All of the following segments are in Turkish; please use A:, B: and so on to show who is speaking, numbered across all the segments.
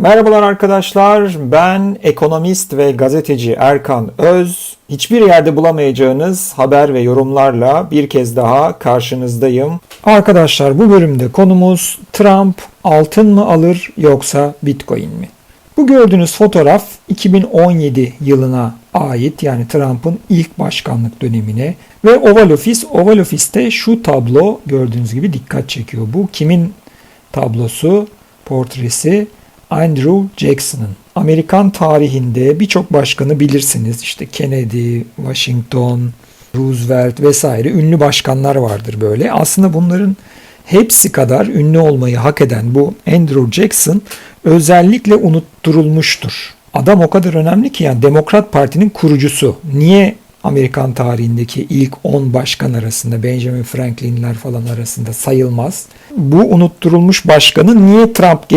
A: Merhabalar arkadaşlar, ben ekonomist ve gazeteci Erkan Öz. Hiçbir yerde bulamayacağınız haber ve yorumlarla bir kez daha karşınızdayım. Arkadaşlar bu bölümde konumuz Trump altın mı alır yoksa Bitcoin mi? Bu gördüğünüz fotoğraf 2017 yılına ait yani Trump'ın ilk başkanlık dönemine ve Oval Office. Oval Office'te şu tablo gördüğünüz gibi dikkat çekiyor. Bu kimin tablosu, portresi? Andrew Jackson'ın. Amerikan tarihinde birçok başkanı bilirsiniz. İşte Kennedy, Washington, Roosevelt vesaire ünlü başkanlar vardır böyle. Aslında bunların hepsi kadar ünlü olmayı hak eden bu Andrew Jackson özellikle unutturulmuştur. Adam o kadar önemli ki yani Demokrat Parti'nin kurucusu. Niye Amerikan tarihindeki ilk 10 başkan arasında Benjamin Franklin'ler falan arasında sayılmaz? Bu unutturulmuş başkanı niye Trump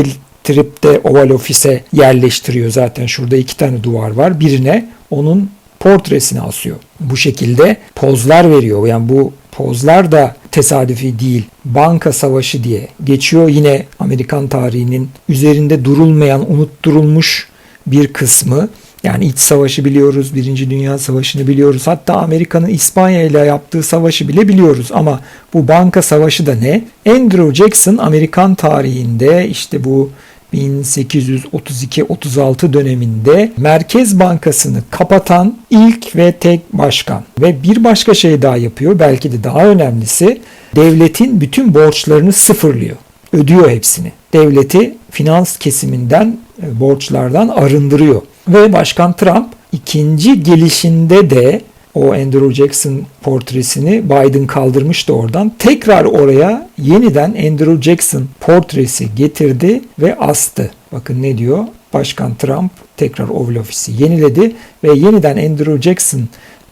A: getirip de Oval Office'e yerleştiriyor? Zaten şurada iki tane duvar var. Birine onun portresini asıyor. Bu şekilde pozlar veriyor. Yani bu pozlar da tesadüfi değil. Banka savaşı diye geçiyor yine Amerikan tarihinin üzerinde durulmayan, unutturulmuş bir kısmı. Yani iç savaşı biliyoruz, Birinci Dünya Savaşı'nı biliyoruz. Hatta Amerika'nın İspanya ile yaptığı savaşı bile biliyoruz. Ama bu banka savaşı da ne? Andrew Jackson Amerikan tarihinde işte bu 1832-36 döneminde Merkez Bankası'nı kapatan ilk ve tek başkan. Ve bir başka şey daha yapıyor. Belki de daha önemlisi devletin bütün borçlarını sıfırlıyor. Ödüyor hepsini. Devleti finans kesiminden, e, borçlardan arındırıyor. Ve Başkan Trump ikinci gelişinde de o Andrew Jackson portresini Biden kaldırmıştı oradan. Tekrar oraya yeniden Andrew Jackson portresi getirdi ve astı. Bakın ne diyor? Başkan Trump tekrar Oval Office'i yeniledi ve yeniden Andrew Jackson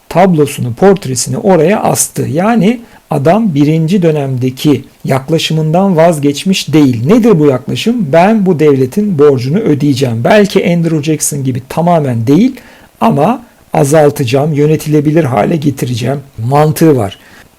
A: tablosunu, portresini oraya astı. Yani adam birinci dönemdeki yaklaşımından vazgeçmiş değil. Nedir bu yaklaşım? Ben bu devletin borcunu ödeyeceğim. Belki Andrew Jackson gibi tamamen değil ama azaltacağım, yönetilebilir hale getireceğim mantığı var.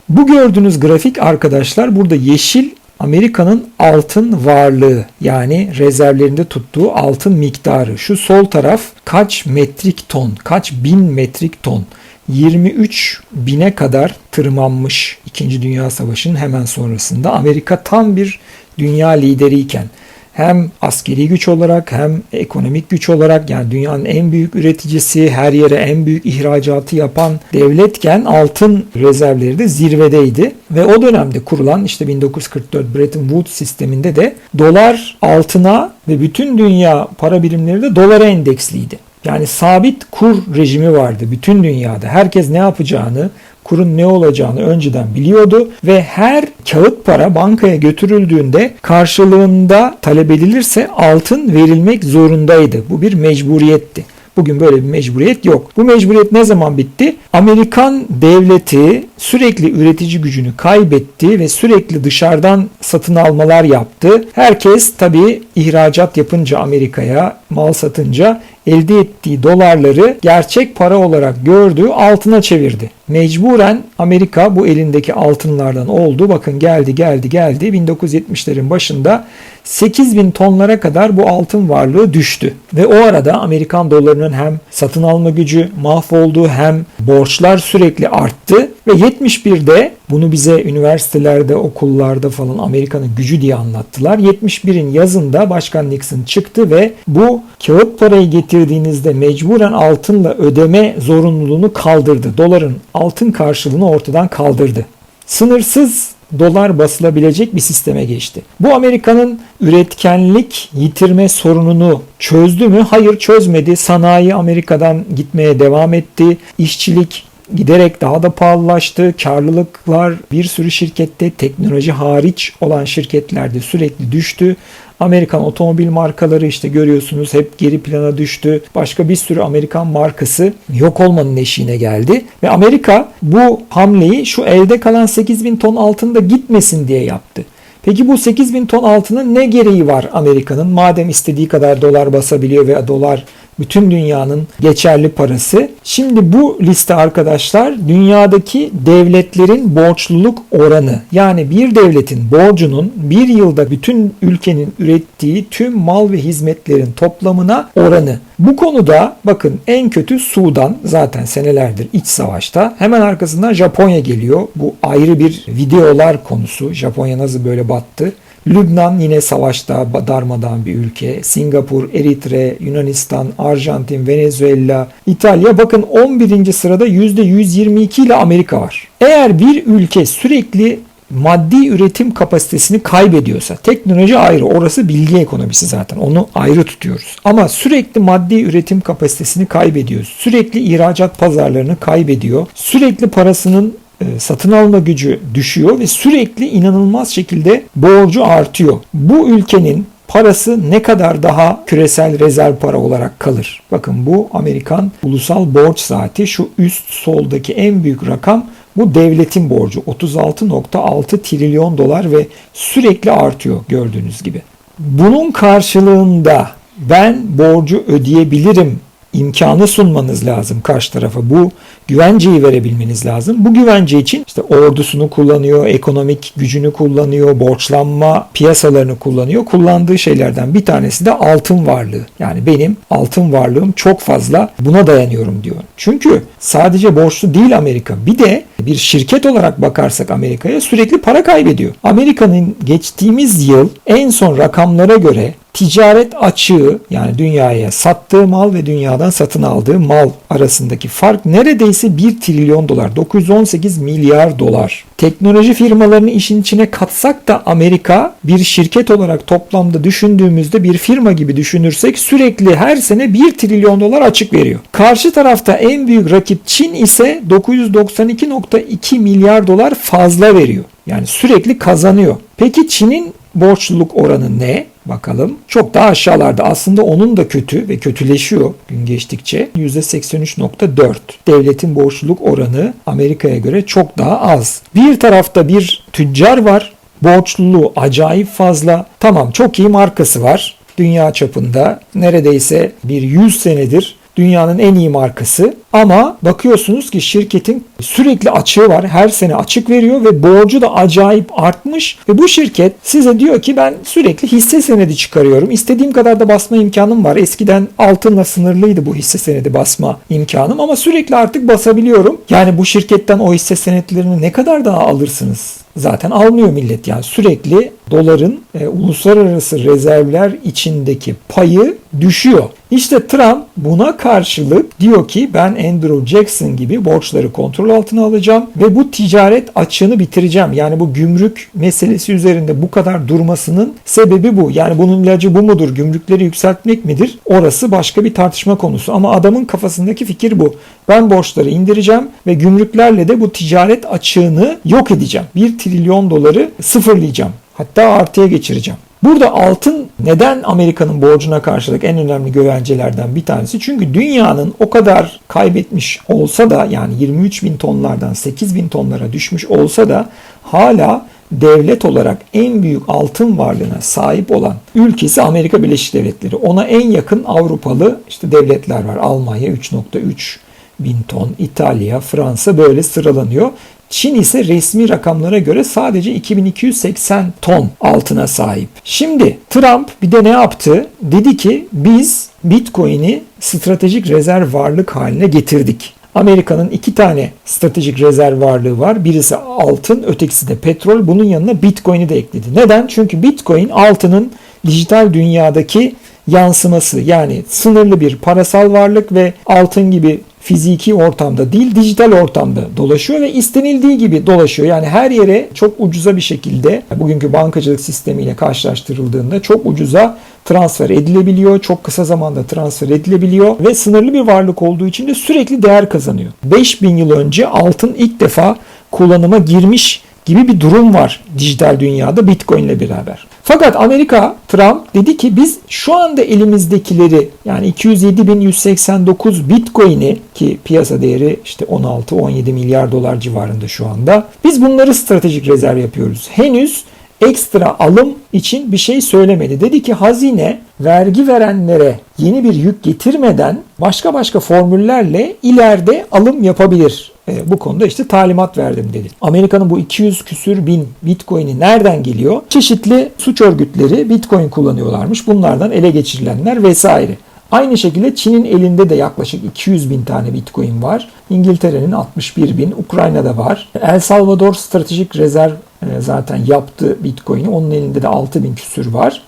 A: Bu gördüğünüz grafik arkadaşlar burada yeşil Amerika'nın altın varlığı yani rezervlerinde tuttuğu altın miktarı. Şu sol taraf kaç metrik ton, kaç bin metrik ton. 23 bine kadar tırmanmış 2. Dünya Savaşı'nın hemen sonrasında. Amerika tam bir dünya lideriyken hem askeri güç olarak hem ekonomik güç olarak yani dünyanın en büyük üreticisi, her yere en büyük ihracatı yapan devletken altın rezervleri de zirvedeydi. Ve o dönemde kurulan işte 1944 Bretton Woods sisteminde de dolar altına ve bütün dünya para birimleri de dolara endeksliydi. Yani sabit kur rejimi vardı bütün dünyada. Herkes ne yapacağını, kurun ne olacağını önceden biliyordu ve her kağıt para bankaya götürüldüğünde karşılığında talep edilirse altın verilmek zorundaydı. Bu bir mecburiyetti. Bugün böyle bir mecburiyet yok. Bu mecburiyet ne zaman bitti? Amerikan devleti sürekli üretici gücünü kaybetti ve sürekli dışarıdan satın almalar yaptı. Herkes tabii ihracat yapınca Amerika'ya mal satınca elde ettiği dolarları gerçek para olarak gördüğü altına çevirdi. Mecburen Amerika bu elindeki altınlardan oldu. Bakın geldi geldi geldi. 1970'lerin başında 8 bin tonlara kadar bu altın varlığı düştü. Ve o arada Amerikan dolarının hem satın alma gücü mahvoldu hem borçlar sürekli arttı. Ve 71'de bunu bize üniversitelerde, okullarda falan Amerika'nın gücü diye anlattılar. 71'in yazında Başkan Nixon çıktı ve bu kağıt parayı getirdiğinizde mecburen altınla ödeme zorunluluğunu kaldırdı. Doların altın karşılığını ortadan kaldırdı. Sınırsız dolar basılabilecek bir sisteme geçti. Bu Amerika'nın üretkenlik yitirme sorununu çözdü mü? Hayır çözmedi. Sanayi Amerika'dan gitmeye devam etti. İşçilik giderek daha da pahalılaştı. Karlılıklar bir sürü şirkette teknoloji hariç olan şirketlerde sürekli düştü. Amerikan otomobil markaları işte görüyorsunuz hep geri plana düştü. Başka bir sürü Amerikan markası yok olmanın eşiğine geldi. Ve Amerika bu hamleyi şu elde kalan 8 bin ton altında gitmesin diye yaptı. Peki bu 8 bin ton altının ne gereği var Amerika'nın? Madem istediği kadar dolar basabiliyor ve dolar Bütün dünyanın geçerli parası. Şimdi bu liste arkadaşlar dünyadaki devletlerin borçluluk oranı. Yani bir devletin borcunun bir yılda bütün ülkenin ürettiği tüm mal ve hizmetlerin toplamına oranı. Bu konuda bakın en kötü Sudan zaten senelerdir iç savaşta. Hemen arkasından Japonya geliyor. Bu ayrı bir videolar konusu. Japonya nasıl böyle battı. Lübnan yine savaşta darmadan bir ülke. Singapur, Eritre, Yunanistan, Arjantin, Venezuela, İtalya bakın 11. sırada %122 ile Amerika var. Eğer bir ülke sürekli maddi üretim kapasitesini kaybediyorsa teknoloji ayrı orası bilgi ekonomisi zaten onu ayrı tutuyoruz. Ama sürekli maddi üretim kapasitesini kaybediyor. Sürekli ihracat pazarlarını kaybediyor. Sürekli parasının satın alma gücü düşüyor ve sürekli inanılmaz şekilde borcu artıyor. Bu ülkenin parası ne kadar daha küresel rezerv para olarak kalır? Bakın bu Amerikan ulusal borç saati şu üst soldaki en büyük rakam bu devletin borcu 36.6 trilyon dolar ve sürekli artıyor gördüğünüz gibi. Bunun karşılığında ben borcu ödeyebilirim imkanı sunmanız lazım karşı tarafa. Bu güvenceyi verebilmeniz lazım. Bu güvence için işte ordusunu kullanıyor, ekonomik gücünü kullanıyor, borçlanma piyasalarını kullanıyor. Kullandığı şeylerden bir tanesi de altın varlığı. Yani benim altın varlığım çok fazla buna dayanıyorum diyor. Çünkü sadece borçlu değil Amerika. Bir de bir şirket olarak bakarsak Amerika'ya sürekli para kaybediyor. Amerika'nın geçtiğimiz yıl en son rakamlara göre ticaret açığı yani dünyaya sattığı mal ve dünyadan satın aldığı mal arasındaki fark neredeyse 1 trilyon dolar. 918 milyar dolar. Teknoloji firmalarını işin içine katsak da Amerika bir şirket olarak toplamda düşündüğümüzde bir firma gibi düşünürsek sürekli her sene 1 trilyon dolar açık veriyor. Karşı tarafta en büyük rakip Çin ise 992.2 milyar dolar fazla veriyor. Yani sürekli kazanıyor. Peki Çin'in borçluluk oranı ne? Bakalım. Çok daha aşağılarda. Aslında onun da kötü ve kötüleşiyor gün geçtikçe. %83.4. Devletin borçluluk oranı Amerika'ya göre çok daha az. Bir tarafta bir tüccar var. Borçluluğu acayip fazla. Tamam çok iyi markası var. Dünya çapında neredeyse bir 100 senedir dünyanın en iyi markası. Ama bakıyorsunuz ki şirketin sürekli açığı var. Her sene açık veriyor ve borcu da acayip artmış. Ve bu şirket size diyor ki ben sürekli hisse senedi çıkarıyorum. İstediğim kadar da basma imkanım var. Eskiden altınla sınırlıydı bu hisse senedi basma imkanım ama sürekli artık basabiliyorum. Yani bu şirketten o hisse senetlerini ne kadar daha alırsınız? Zaten almıyor millet yani sürekli doların e, uluslararası rezervler içindeki payı düşüyor. İşte Trump buna karşılık diyor ki ben Andrew Jackson gibi borçları kontrol altına alacağım ve bu ticaret açığını bitireceğim. Yani bu gümrük meselesi üzerinde bu kadar durmasının sebebi bu. Yani bunun ilacı bu mudur? Gümrükleri yükseltmek midir? Orası başka bir tartışma konusu ama adamın kafasındaki fikir bu. Ben borçları indireceğim ve gümrüklerle de bu ticaret açığını yok edeceğim. 1 trilyon doları sıfırlayacağım. Hatta artıya geçireceğim. Burada altın neden Amerika'nın borcuna karşılık en önemli güvencelerden bir tanesi? Çünkü dünyanın o kadar kaybetmiş olsa da yani 23 bin tonlardan 8 bin tonlara düşmüş olsa da hala devlet olarak en büyük altın varlığına sahip olan ülkesi Amerika Birleşik Devletleri. Ona en yakın Avrupalı işte devletler var. Almanya 3.3 bin ton, İtalya, Fransa böyle sıralanıyor. Çin ise resmi rakamlara göre sadece 2280 ton altına sahip. Şimdi Trump bir de ne yaptı? Dedi ki biz Bitcoin'i stratejik rezerv varlık haline getirdik. Amerika'nın iki tane stratejik rezerv varlığı var. Birisi altın, ötekisi de petrol. Bunun yanına Bitcoin'i de ekledi. Neden? Çünkü Bitcoin altının dijital dünyadaki yansıması yani sınırlı bir parasal varlık ve altın gibi fiziki ortamda değil dijital ortamda dolaşıyor ve istenildiği gibi dolaşıyor. Yani her yere çok ucuza bir şekilde bugünkü bankacılık sistemiyle karşılaştırıldığında çok ucuza transfer edilebiliyor. Çok kısa zamanda transfer edilebiliyor ve sınırlı bir varlık olduğu için de sürekli değer kazanıyor. 5000 yıl önce altın ilk defa kullanıma girmiş gibi bir durum var dijital dünyada Bitcoin ile beraber. Fakat Amerika Trump dedi ki biz şu anda elimizdekileri yani 207.189 Bitcoin'i ki piyasa değeri işte 16-17 milyar dolar civarında şu anda. Biz bunları stratejik rezerv yapıyoruz. Henüz ekstra alım için bir şey söylemedi. Dedi ki hazine vergi verenlere yeni bir yük getirmeden başka başka formüllerle ileride alım yapabilir. E, bu konuda işte talimat verdim dedi. Amerika'nın bu 200 küsür bin bitcoin'i nereden geliyor? Çeşitli suç örgütleri bitcoin kullanıyorlarmış. Bunlardan ele geçirilenler vesaire. Aynı şekilde Çin'in elinde de yaklaşık 200 bin tane bitcoin var. İngiltere'nin 61 bin, Ukrayna'da var. El Salvador stratejik rezerv e, zaten yaptı bitcoin'i. Onun elinde de 6 bin küsür var.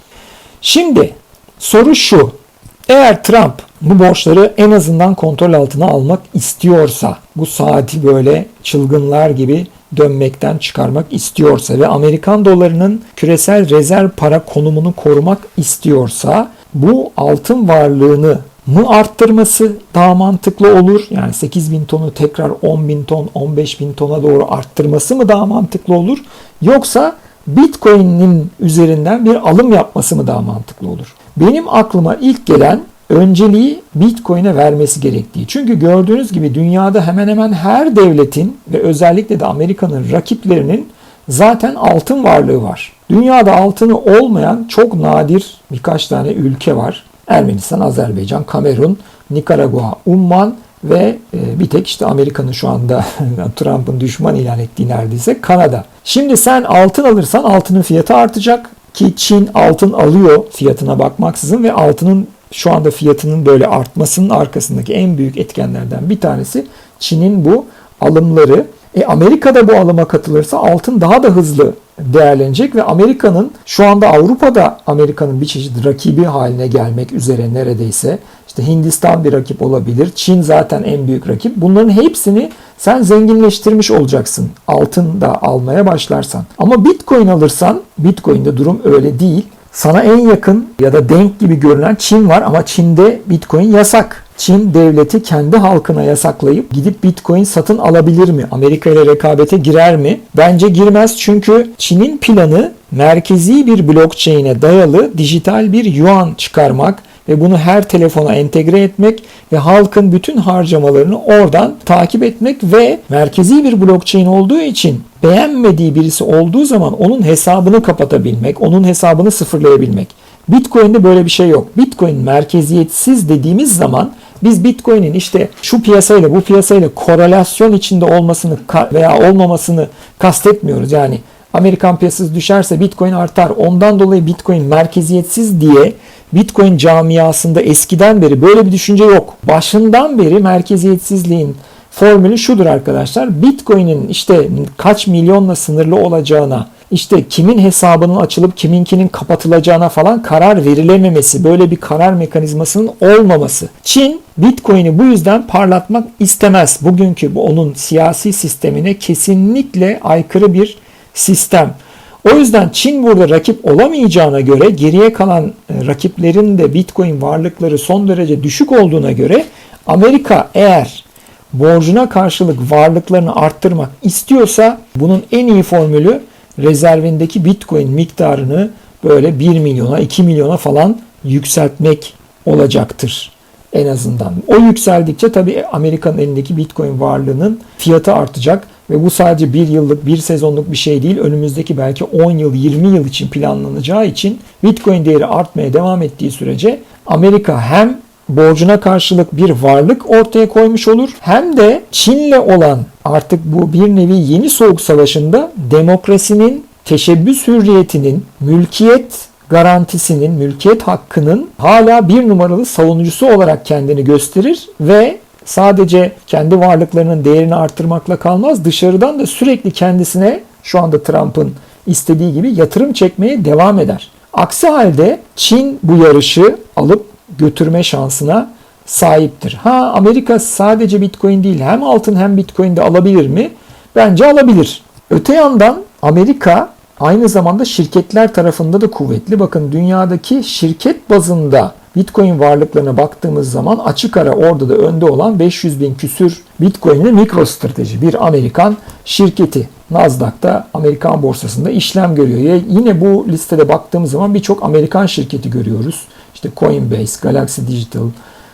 A: Şimdi soru şu. Eğer Trump bu borçları en azından kontrol altına almak istiyorsa, bu saati böyle çılgınlar gibi dönmekten çıkarmak istiyorsa ve Amerikan dolarının küresel rezerv para konumunu korumak istiyorsa bu altın varlığını mı arttırması daha mantıklı olur? Yani 8 bin tonu tekrar 10 bin ton, 15 bin tona doğru arttırması mı daha mantıklı olur? Yoksa Bitcoin'in üzerinden bir alım yapması mı daha mantıklı olur? Benim aklıma ilk gelen önceliği Bitcoin'e vermesi gerektiği. Çünkü gördüğünüz gibi dünyada hemen hemen her devletin ve özellikle de Amerika'nın rakiplerinin zaten altın varlığı var. Dünyada altını olmayan çok nadir birkaç tane ülke var. Ermenistan, Azerbaycan, Kamerun, Nikaragua, Umman ve e, bir tek işte Amerika'nın şu anda Trump'ın düşman ilan ettiği neredeyse Kanada. Şimdi sen altın alırsan altının fiyatı artacak ki Çin altın alıyor fiyatına bakmaksızın ve altının şu anda fiyatının böyle artmasının arkasındaki en büyük etkenlerden bir tanesi Çin'in bu alımları. E Amerika'da bu alıma katılırsa altın daha da hızlı değerlenecek ve Amerika'nın şu anda Avrupa'da Amerika'nın bir çeşit rakibi haline gelmek üzere neredeyse işte Hindistan bir rakip olabilir. Çin zaten en büyük rakip. Bunların hepsini sen zenginleştirmiş olacaksın. Altın da almaya başlarsan. Ama Bitcoin alırsan Bitcoin'de durum öyle değil. Sana en yakın ya da denk gibi görünen Çin var ama Çin'de Bitcoin yasak. Çin devleti kendi halkına yasaklayıp gidip Bitcoin satın alabilir mi? Amerika ile rekabete girer mi? Bence girmez çünkü Çin'in planı merkezi bir blockchain'e dayalı dijital bir yuan çıkarmak ve bunu her telefona entegre etmek ve halkın bütün harcamalarını oradan takip etmek ve merkezi bir blockchain olduğu için beğenmediği birisi olduğu zaman onun hesabını kapatabilmek, onun hesabını sıfırlayabilmek. Bitcoin'de böyle bir şey yok. Bitcoin merkeziyetsiz dediğimiz zaman biz Bitcoin'in işte şu piyasayla bu piyasayla korelasyon içinde olmasını veya olmamasını kastetmiyoruz. Yani Amerikan piyasası düşerse Bitcoin artar. Ondan dolayı Bitcoin merkeziyetsiz diye Bitcoin camiasında eskiden beri böyle bir düşünce yok. Başından beri merkeziyetsizliğin formülü şudur arkadaşlar. Bitcoin'in işte kaç milyonla sınırlı olacağına, işte kimin hesabının açılıp kiminkinin kapatılacağına falan karar verilememesi, böyle bir karar mekanizmasının olmaması. Çin Bitcoin'i bu yüzden parlatmak istemez. Bugünkü bu onun siyasi sistemine kesinlikle aykırı bir sistem. O yüzden Çin burada rakip olamayacağına göre geriye kalan e, rakiplerin de Bitcoin varlıkları son derece düşük olduğuna göre Amerika eğer borcuna karşılık varlıklarını arttırmak istiyorsa bunun en iyi formülü rezervindeki Bitcoin miktarını böyle 1 milyona 2 milyona falan yükseltmek olacaktır en azından. O yükseldikçe tabii Amerika'nın elindeki Bitcoin varlığının fiyatı artacak ve bu sadece bir yıllık, bir sezonluk bir şey değil. Önümüzdeki belki 10 yıl, 20 yıl için planlanacağı için Bitcoin değeri artmaya devam ettiği sürece Amerika hem borcuna karşılık bir varlık ortaya koymuş olur. Hem de Çin'le olan artık bu bir nevi yeni soğuk savaşında demokrasinin, teşebbüs hürriyetinin, mülkiyet garantisinin, mülkiyet hakkının hala bir numaralı savunucusu olarak kendini gösterir ve sadece kendi varlıklarının değerini arttırmakla kalmaz. Dışarıdan da sürekli kendisine şu anda Trump'ın istediği gibi yatırım çekmeye devam eder. Aksi halde Çin bu yarışı alıp götürme şansına sahiptir. Ha Amerika sadece Bitcoin değil hem altın hem Bitcoin de alabilir mi? Bence alabilir. Öte yandan Amerika aynı zamanda şirketler tarafında da kuvvetli. Bakın dünyadaki şirket bazında Bitcoin varlıklarına baktığımız zaman açık ara orada da önde olan 500 bin küsür Bitcoin'li MicroStrateji bir Amerikan şirketi. Nasdaq'ta Amerikan borsasında işlem görüyor. Yine bu listede baktığımız zaman birçok Amerikan şirketi görüyoruz. İşte Coinbase, Galaxy Digital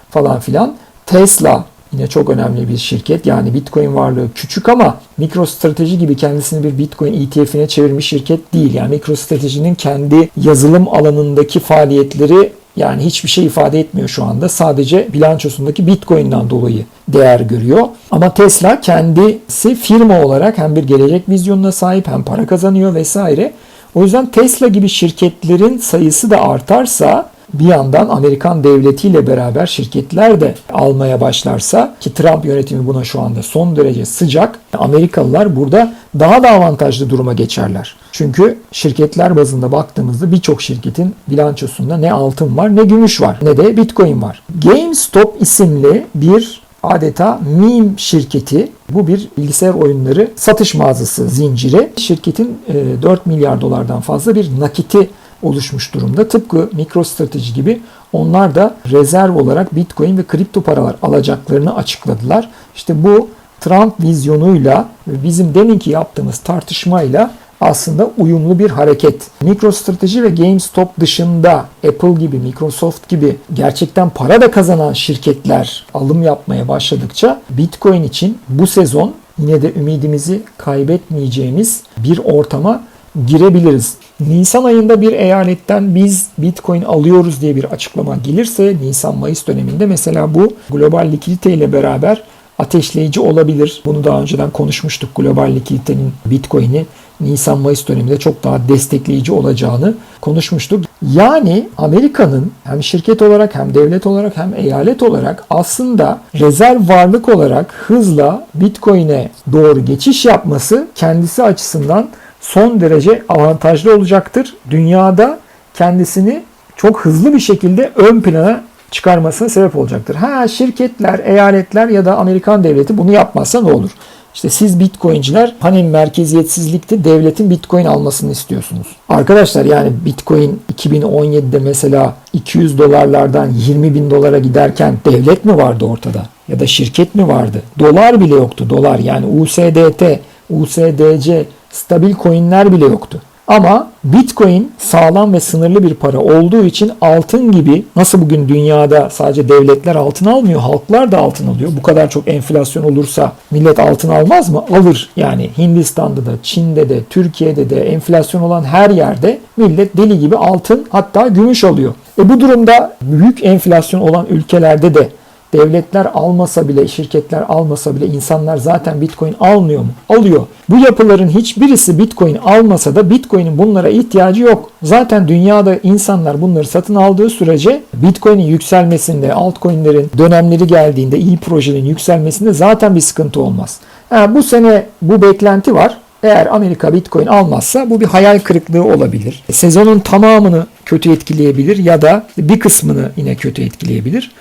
A: falan filan. Tesla Yine çok önemli bir şirket. Yani Bitcoin varlığı küçük ama MicroStrateji gibi kendisini bir Bitcoin ETF'ine çevirmiş şirket değil. Yani MicroStrategy'nin kendi yazılım alanındaki faaliyetleri yani hiçbir şey ifade etmiyor şu anda. Sadece bilançosundaki Bitcoin'den dolayı değer görüyor. Ama Tesla kendisi firma olarak hem bir gelecek vizyonuna sahip hem para kazanıyor vesaire. O yüzden Tesla gibi şirketlerin sayısı da artarsa bir yandan Amerikan devletiyle beraber şirketler de almaya başlarsa ki Trump yönetimi buna şu anda son derece sıcak. Amerikalılar burada daha da avantajlı duruma geçerler. Çünkü şirketler bazında baktığımızda birçok şirketin bilançosunda ne altın var ne gümüş var ne de bitcoin var. GameStop isimli bir adeta meme şirketi. Bu bir bilgisayar oyunları satış mağazası zinciri. Şirketin 4 milyar dolardan fazla bir nakiti oluşmuş durumda. Tıpkı MicroStrategy gibi onlar da rezerv olarak Bitcoin ve kripto paralar alacaklarını açıkladılar. İşte bu Trump vizyonuyla ve bizim deminki yaptığımız tartışmayla aslında uyumlu bir hareket. MicroStrategy ve GameStop dışında Apple gibi, Microsoft gibi gerçekten para da kazanan şirketler alım yapmaya başladıkça Bitcoin için bu sezon yine de ümidimizi kaybetmeyeceğimiz bir ortama girebiliriz. Nisan ayında bir eyaletten biz Bitcoin alıyoruz diye bir açıklama gelirse Nisan-Mayıs döneminde mesela bu global likidite ile beraber ateşleyici olabilir. Bunu daha önceden konuşmuştuk. Global likiditenin Bitcoin'i Nisan-Mayıs döneminde çok daha destekleyici olacağını konuşmuştuk. Yani Amerika'nın hem şirket olarak hem devlet olarak hem eyalet olarak aslında rezerv varlık olarak hızla Bitcoin'e doğru geçiş yapması kendisi açısından son derece avantajlı olacaktır. Dünyada kendisini çok hızlı bir şekilde ön plana çıkarmasına sebep olacaktır. Ha şirketler, eyaletler ya da Amerikan devleti bunu yapmazsa ne olur? İşte siz Bitcoin'ciler hani merkeziyetsizlikte devletin Bitcoin almasını istiyorsunuz. Arkadaşlar yani Bitcoin 2017'de mesela 200 dolarlardan 20 bin dolara giderken devlet mi vardı ortada? Ya da şirket mi vardı? Dolar bile yoktu dolar yani USDT, USDC stabil coinler bile yoktu. Ama Bitcoin sağlam ve sınırlı bir para olduğu için altın gibi nasıl bugün dünyada sadece devletler altın almıyor, halklar da altın alıyor. Bu kadar çok enflasyon olursa millet altın almaz mı? Alır. Yani Hindistan'da da, Çin'de de, Türkiye'de de enflasyon olan her yerde millet deli gibi altın hatta gümüş alıyor. E bu durumda büyük enflasyon olan ülkelerde de Devletler almasa bile, şirketler almasa bile insanlar zaten Bitcoin almıyor mu? Alıyor. Bu yapıların hiçbirisi Bitcoin almasa da Bitcoin'in bunlara ihtiyacı yok. Zaten dünyada insanlar bunları satın aldığı sürece Bitcoin'in yükselmesinde, altcoin'lerin dönemleri geldiğinde, iyi projelerin yükselmesinde zaten bir sıkıntı olmaz. Ha, bu sene bu beklenti var. Eğer Amerika Bitcoin almazsa bu bir hayal kırıklığı olabilir. Sezonun tamamını kötü etkileyebilir ya da bir kısmını yine kötü etkileyebilir.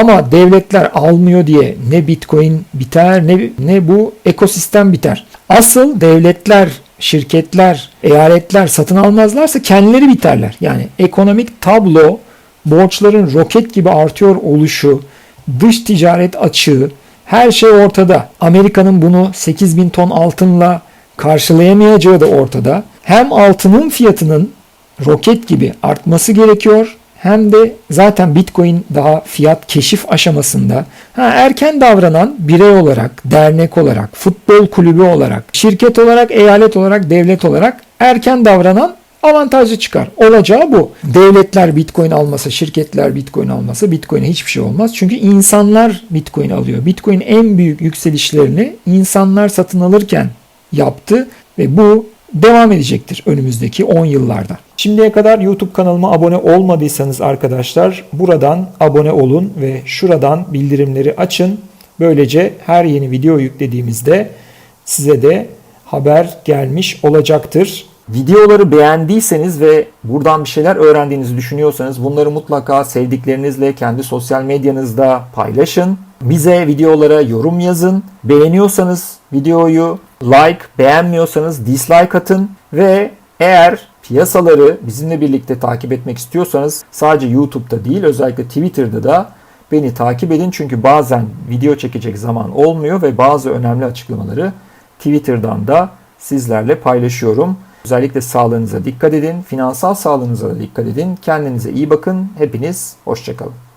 A: Ama devletler almıyor diye ne Bitcoin biter ne, ne bu ekosistem biter. Asıl devletler, şirketler, eyaletler satın almazlarsa kendileri biterler. Yani ekonomik tablo, borçların roket gibi artıyor oluşu, dış ticaret açığı, her şey ortada. Amerika'nın bunu 8 bin ton altınla karşılayamayacağı da ortada. Hem altının fiyatının roket gibi artması gerekiyor hem de zaten Bitcoin daha fiyat keşif aşamasında ha, erken davranan birey olarak, dernek olarak, futbol kulübü olarak, şirket olarak, eyalet olarak, devlet olarak erken davranan avantajlı çıkar. Olacağı bu. Devletler Bitcoin almasa, şirketler Bitcoin almasa Bitcoin'e hiçbir şey olmaz. Çünkü insanlar Bitcoin alıyor. Bitcoin en büyük yükselişlerini insanlar satın alırken yaptı ve bu devam edecektir önümüzdeki 10 yıllarda. Şimdiye kadar YouTube kanalıma abone olmadıysanız arkadaşlar buradan abone olun ve şuradan bildirimleri açın. Böylece her yeni video yüklediğimizde size de haber gelmiş olacaktır. Videoları beğendiyseniz ve buradan bir şeyler öğrendiğinizi düşünüyorsanız bunları mutlaka sevdiklerinizle kendi sosyal medyanızda paylaşın. Bize videolara yorum yazın. Beğeniyorsanız videoyu like, beğenmiyorsanız dislike atın ve eğer piyasaları bizimle birlikte takip etmek istiyorsanız sadece YouTube'da değil özellikle Twitter'da da beni takip edin. Çünkü bazen video çekecek zaman olmuyor ve bazı önemli açıklamaları Twitter'dan da sizlerle paylaşıyorum. Özellikle sağlığınıza dikkat edin, finansal sağlığınıza da dikkat edin. Kendinize iyi bakın. Hepiniz hoşçakalın.